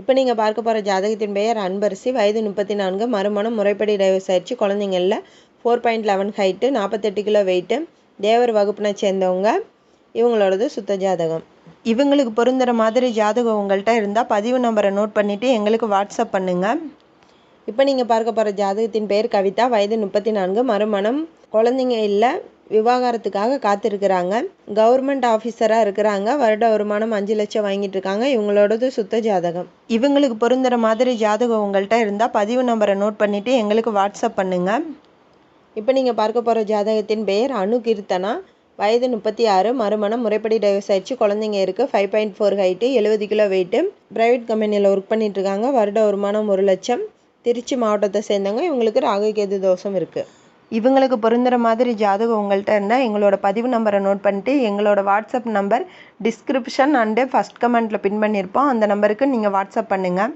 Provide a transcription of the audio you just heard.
இப்போ நீங்கள் பார்க்க போகிற ஜாதகத்தின் பெயர் அன்பரசி. வயது முப்பத்தி நான்கு மறுமணம். முறைப்படி டைவர்ஸ் ஆயிடுச்சு. குழந்தைங்களில் ஃபோர் பாயிண்ட் லெவன் ஹைட்டு நாற்பத்தெட்டு கிலோ வெயிட்டு தேவர் வகுப்பினை சேர்ந்தவங்க. இவங்களோடது சுத்த ஜாதகம். இவங்களுக்கு பொருந்துகிற மாதிரி ஜாதகம் உங்கள்கிட்ட இருந்தால் பதிவு நம்பரை நோட் பண்ணிவிட்டு எங்களுக்கு வாட்ஸ்அப் பண்ணுங்கள் இப்போ நீங்கள் பார்க்க போகிற ஜாதகத்தின் பெயர் கவிதா. வயது முப்பத்தி நான்கு மறுமணம். குழந்தைங்க இல்லை. விவாகரத்துக்காக காத்திருக்கிறாங்க. கவர்மெண்ட் ஆஃபீஸராக இருக்கிறாங்க. வருட வருமானம் அஞ்சு லட்சம் வாங்கிட்டு இருக்காங்க. இவங்களோடது சுத்த ஜாதகம். இவங்களுக்கு பொருந்துகிற மாதிரி ஜாதகம் உங்கள்கிட்ட இருந்தால் பதிவு நம்பரை நோட் பண்ணிவிட்டு எங்களுக்கு வாட்ஸ்அப் பண்ணுங்கள் இப்போ நீங்கள் பார்க்க போகிற ஜாதகத்தின் பெயர் அணு கீர்த்தனா வயது முப்பத்தி ஆறு. மறுமணம். முறைப்படி டைவர்ஸ் ஆயிடுச்சு. குழந்தைங்க இருக்குது ஃபைவ் பாயிண்ட் ஃபோர் ஹைட்டு எழுபது கிலோ வெயிட்டு ப்ரைவேட் கம்பெனியில் ஒர்க் பண்ணிட்டு இருக்காங்க. வருட வருமானம் ஒரு லட்சம். திருச்சி மாவட்டத்தை சேர்ந்தவங்க. இவங்களுக்கு ராகு கேது தோஷம் இருக்குது இவங்களுக்கு பொருந்துகிற மாதிரி ஜாதகம் உங்கள்கிட்ட இருந்தால் எங்களோட பதிவு நம்பரை நோட் பண்ணிட்டு எங்களோட WhatsApp number description and first கமெண்ட்டில் பின் பண்ணியிருப்போம் அந்த நம்பருக்கு நீங்கள் வாட்ஸ்அப் பண்ணுங்கள்